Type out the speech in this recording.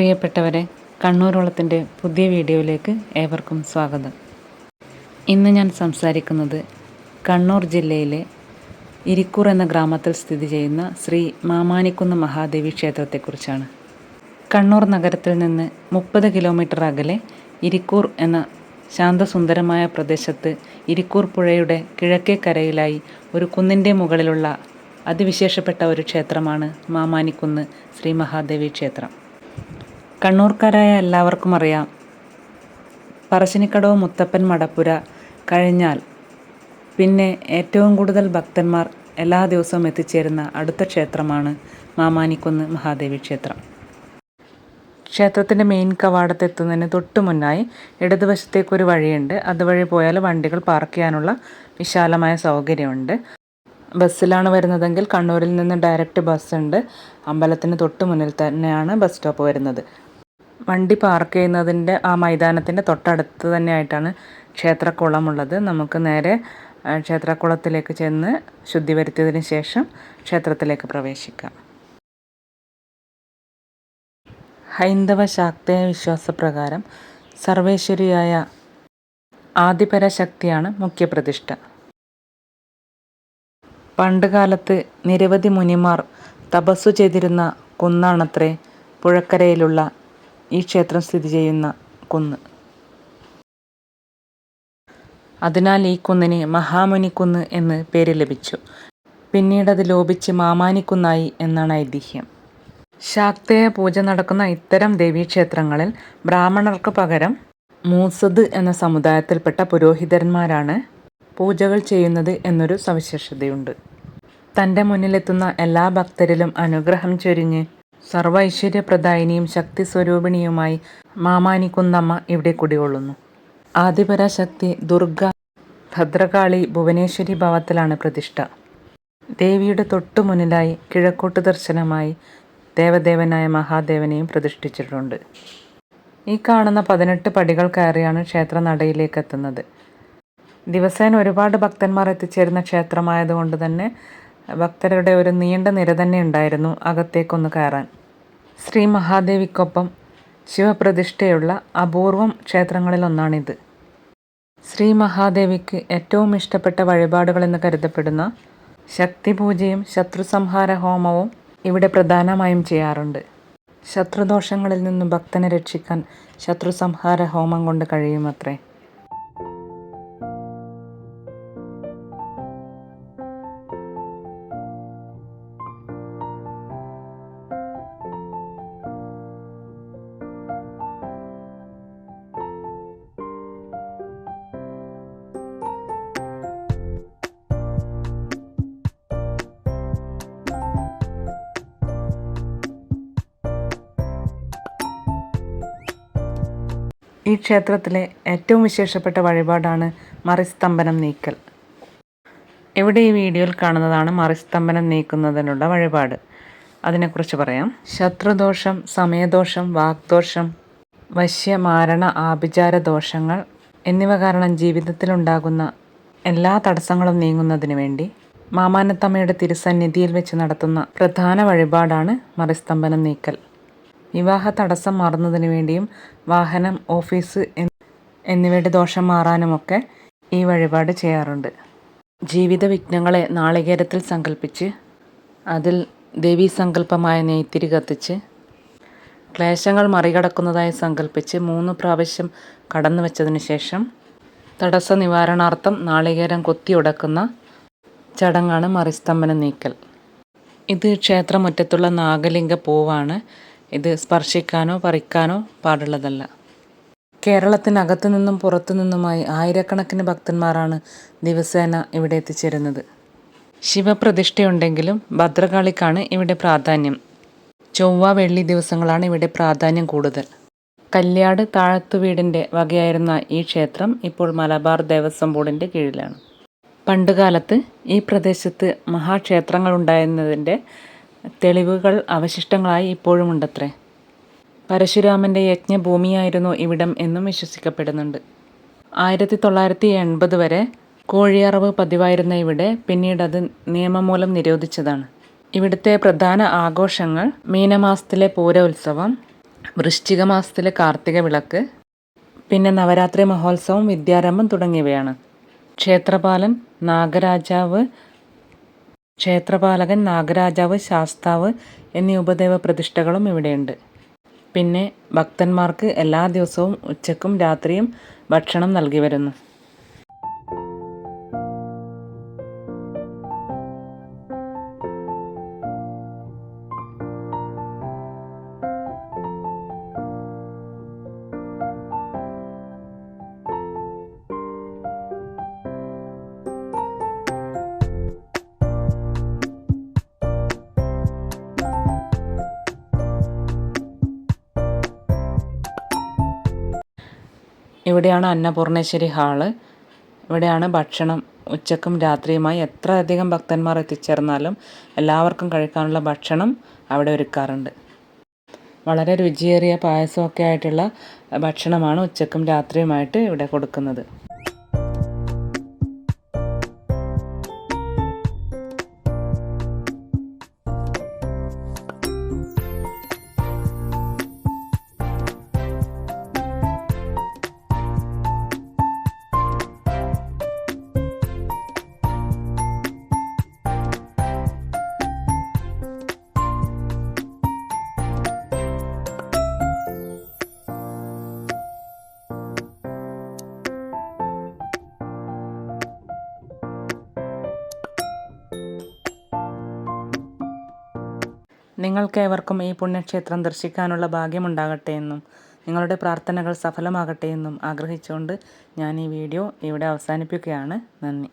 പ്രിയപ്പെട്ടവരെ കണ്ണൂരോളത്തിന്റെ പുതിയ വീഡിയോയിലേക്ക് ഏവർക്കും സ്വാഗതം. ഇന്ന് ഞാൻ സംസാരിക്കുന്നത് കണ്ണൂർ ജില്ലയിലെ ഇരിക്കൂർ എന്ന ഗ്രാമത്തിൽ സ്ഥിതി ചെയ്യുന്ന ശ്രീ മാമാനിക്കുന്ന് മഹാദേവി ക്ഷേത്രത്തെക്കുറിച്ചാണ്. കണ്ണൂർ നഗരത്തിൽ നിന്ന് മുപ്പത് കിലോമീറ്റർ അകലെ ഇരിക്കൂർ എന്ന ശാന്തസുന്ദരമായ പ്രദേശത്ത് ഇരിക്കൂർ പുഴയുടെ കിഴക്കേ കരയിലായി ഒരു കുന്നിന്റെ മുകളിലുള്ള അതിവിശേഷപ്പെട്ട ഒരു ക്ഷേത്രമാണ് മാമാനിക്കുന്ന് ശ്രീ മഹാദേവി ക്ഷേത്രം. കണ്ണൂർക്കാരായ എല്ലാവർക്കും അറിയാം. പറശ്ശിനിക്കടവ് മുത്തപ്പൻ മടപ്പുര കഴിഞ്ഞാൽ പിന്നെ ഏറ്റവും കൂടുതൽ ഭക്തന്മാർ എല്ലാ ദിവസവും എത്തിച്ചേരുന്ന അടുത്ത ക്ഷേത്രമാണ് മാമാനിക്കുന്ന് മഹാദേവി ക്ഷേത്രം. ക്ഷേത്രത്തിന്റെ മെയിൻ കവാടത്തെത്തുന്നതിന് തൊട്ട് മുന്നായി ഇടതുവശത്തേക്കൊരു വഴിയുണ്ട്. അതുവഴി പോയാൽ വണ്ടികൾ പാർക്ക് ചെയ്യാനുള്ള വിശാലമായ സൗകര്യമുണ്ട്. ബസ്സിലാണ് വരുന്നതെങ്കിൽ കണ്ണൂരിൽ നിന്ന് ഡയറക്റ്റ് ബസ് ഉണ്ട്. അമ്പലത്തിന് തൊട്ട് മുന്നിൽ തന്നെയാണ് ബസ് സ്റ്റോപ്പ് വരുന്നത്. വണ്ടി പാർക്ക് ചെയ്യുന്നതിന്റെ ആ മൈതാനത്തിന്റെ തൊട്ടടുത്ത് തന്നെയായിട്ടാണ് ക്ഷേത്രക്കുളമുള്ളത് നമുക്ക് നേരെ ക്ഷേത്രക്കുളത്തിലേക്ക് ചെന്ന് ശുദ്ധി വരുത്തിയതിന് ശേഷം ക്ഷേത്രത്തിലേക്ക് പ്രവേശിക്കാം. ഹൈന്ദവ ശാക്തേയ വിശ്വാസപ്രകാരം സർവേശ്വരിയായ ആദിപരശക്തിയാണ് മുഖ്യപ്രതിഷ്ഠ. പണ്ടുകാലത്ത് നിരവധി മുനിമാർ തപസ്സു ചെയ്തിരുന്ന കുന്നാണത്രേ പുഴക്കരയിലുള്ള ഈ ക്ഷേത്രം സ്ഥിതി ചെയ്യുന്ന കുന്ന്. അതിനാൽ ഈ കുന്നിന് മഹാമുനിക്കുന്ന് എന്ന് പേര് ലഭിച്ചു. പിന്നീട് അത് ലോപിച്ച് മാമാനിക്കുന്നായി എന്നാണ് ഐതിഹ്യം. ശാക്തേയ പൂജ നടക്കുന്ന ഇത്തരം ദേവീക്ഷേത്രങ്ങളിൽ ബ്രാഹ്മണർക്ക് പകരം മൂസദ് എന്ന സമുദായത്തിൽപ്പെട്ട പുരോഹിതന്മാരാണ് പൂജകൾ ചെയ്യുന്നത് എന്നൊരു സവിശേഷതയുണ്ട്. തന്റെ മുന്നിലെത്തുന്ന എല്ലാ ഭക്തരിലും അനുഗ്രഹം ചൊരിഞ്ഞ് സർവ ഐശ്വര്യപ്രദായിനിയും ശക്തി സ്വരൂപിണിയുമായി മാമാനിക്കുന്നമ്മ ഇവിടെ കുടികൊള്ളുന്നു. ആദിപരാശക്തി ദുർഗ ഭദ്രകാളി ഭുവനേശ്വരി ഭാവത്തിലാണ് പ്രതിഷ്ഠ. ദേവിയുടെ തൊട്ടു മുന്നിലായി കിഴക്കോട്ട് ദർശനമായി ദേവദേവനായ മഹാദേവനെയും പ്രതിഷ്ഠിച്ചിട്ടുണ്ട്. ഈ കാണുന്ന പതിനെട്ട് പടികൾ കയറിയാണ് ക്ഷേത്ര നടയിലേക്ക് എത്തുന്നത് ദിവസേന ഒരുപാട് ഭക്തന്മാർ എത്തിച്ചേരുന്ന ക്ഷേത്രമായതുകൊണ്ട് തന്നെ ഭക്തരുടെ ഒരു നീണ്ട നിര തന്നെ ഉണ്ടായിരുന്നു അകത്തേക്കൊന്ന് കയറാൻ. ശ്രീ മഹാദേവിക്കൊപ്പം ശിവപ്രതിഷ്ഠയുള്ള അപൂർവം ക്ഷേത്രങ്ങളിലൊന്നാണിത്. ശ്രീ മഹാദേവിക്ക് ഏറ്റവും ഇഷ്ടപ്പെട്ട വഴിപാടുകളെന്ന് കരുതപ്പെടുന്ന ശക്തിപൂജയും ശത്രുസംഹാര ഹോമവും ഇവിടെ പ്രധാനമായും ചെയ്യാറുണ്ട്. ശത്രുദോഷങ്ങളിൽ നിന്നും ഭക്തനെ രക്ഷിക്കാൻ ശത്രുസംഹാര ഹോമം കൊണ്ട് കഴിയുമത്രേ. ഈ ക്ഷേത്രത്തിലെ ഏറ്റവും വിശേഷപ്പെട്ട വഴിപാടാണ് മറിസ്തംഭനം നീക്കൽ. ഇവിടെ ഈ വീഡിയോയിൽ കാണുന്നതാണ് മറിസ്തംഭനം നീക്കുന്നതിനുള്ള വഴിപാട്. അതിനെക്കുറിച്ച് പറയാം. ശത്രുദോഷം സമയദോഷം വാഗ്ദോഷം വശ്യമാരണ ആഭിചാര ദോഷങ്ങൾ എന്നിവ കാരണം ജീവിതത്തിലുണ്ടാകുന്ന എല്ലാ തടസ്സങ്ങളും നീങ്ങുന്നതിന് വേണ്ടി മാമാനത്തമ്മയുടെ തിരുസന്നിധിയിൽ വെച്ച് നടത്തുന്ന പ്രധാന വഴിപാടാണ് മറിസ്തംഭനം നീക്കൽ. വിവാഹ തടസ്സം മാറുന്നതിന് വേണ്ടിയും വാഹനം ഓഫീസ് എന്നിവയുടെ ദോഷം മാറാനുമൊക്കെ ഈ വഴിപാട് ചെയ്യാറുണ്ട്. ജീവിത വിഘ്നങ്ങളെ നാളികേരത്തിൽ സങ്കല്പിച്ച് അതിൽ ദേവീ സങ്കല്പമായ നെയ്ത്തിരി കത്തിച്ച് ക്ലേശങ്ങൾ മറികടക്കുന്നതായി സങ്കല്പിച്ച് മൂന്ന് പ്രാവശ്യം കടന്നു വെച്ചതിന് ശേഷം തടസ്സ നിവാരണാർത്ഥം നാളികേരം കൊത്തിയുടക്കുന്ന ചടങ്ങാണ് മറിസ്തംഭനം നീക്കൽ. ഇത് ക്ഷേത്രമുറ്റത്തുള്ള നാഗലിംഗ പൂവാണ് ഇത് സ്പർശിക്കാനോ പറിക്കാനോ പാടുള്ളതല്ല. കേരളത്തിനകത്തു നിന്നും പുറത്തു നിന്നുമായി ആയിരക്കണക്കിന് ഭക്തന്മാരാണ് ദിവസേന ഇവിടെ എത്തിച്ചേരുന്നത്. ശിവപ്രതിഷ്ഠയുണ്ടെങ്കിലും ഭദ്രകാളിക്കാണ് ഇവിടെ പ്രാധാന്യം. ചൊവ്വ വെള്ളി ദിവസങ്ങളാണ് ഇവിടെ പ്രാധാന്യം കൂടുതൽ. കല്യാട് താഴത്തു വീടിന്റെ വകയായിരുന്ന ഈ ക്ഷേത്രം ഇപ്പോൾ മലബാർ ദേവസ്വം ബോർഡിന്റെ കീഴിലാണ്. പണ്ടുകാലത്ത് ഈ പ്രദേശത്ത് മഹാക്ഷേത്രങ്ങൾ ഉണ്ടായിരുന്നതിന്റെ തെളിവുകൾ അവശിഷ്ടങ്ങളായി ഇപ്പോഴും ഉണ്ടത്രേ. പരശുരാമന്റെ യജ്ഞഭൂമിയായിരുന്നു ഇവിടം എന്നും വിശ്വസിക്കപ്പെടുന്നുണ്ട്. ആയിരത്തി തൊള്ളായിരത്തി എൺപത് വരെ കോഴിയറവ് പതിവായിരുന്ന ഇവിടെ പിന്നീട് അത് നിയമം മൂലം നിരോധിച്ചതാണ്. ഇവിടുത്തെ പ്രധാന ആഘോഷങ്ങൾ മീനമാസത്തിലെ പൂര ഉത്സവം വൃശ്ചിക മാസത്തിലെ കാർത്തിക വിളക്ക് പിന്നെ നവരാത്രി മഹോത്സവം വിദ്യാരംഭം തുടങ്ങിയവയാണ്. ക്ഷേത്രപാലൻ നാഗരാജാവ് ക്ഷേത്രപാലകൻ നാഗരാജാവ് ശാസ്താവ് എന്നീ ഉപദേവ പ്രതിഷ്ഠകളും ഇവിടെയുണ്ട്. പിന്നെ ഭക്തന്മാർക്ക് എല്ലാ ദിവസവും ഉച്ചക്കും രാത്രിയും ഭക്ഷണം നൽകി വരുന്നു. ഇവിടെയാണ് അന്നപൂർണേശ്വരി ഹാൾ? ഇവിടെയാണ് ഭക്ഷണം? ഉച്ചക്കും രാത്രിയുമായി എത്ര അധികം ഭക്തന്മാർ എത്തിച്ചേർന്നാലും എല്ലാവർക്കും കഴിക്കാനുള്ള ഭക്ഷണം അവിടെ ഒരുക്കാറുണ്ട്. വളരെ രുചിയേറിയ പായസമൊക്കെ ആയിട്ടുള്ള ഭക്ഷണമാണ് ഉച്ചക്കും രാത്രിയുമായിട്ട് ഇവിടെ കൊടുക്കുന്നത്. നിങ്ങൾക്കേവർക്കും ഈ പുണ്യക്ഷേത്രം ദർശിക്കാനുള്ള ഭാഗ്യമുണ്ടാകട്ടെ എന്നും നിങ്ങളുടെ പ്രാർത്ഥനകൾ സഫലമാകട്ടെ എന്നും ആഗ്രഹിച്ചുകൊണ്ട് ഞാൻ ഈ വീഡിയോ ഇവിടെ അവസാനിപ്പിക്കുകയാണ്. നന്ദി.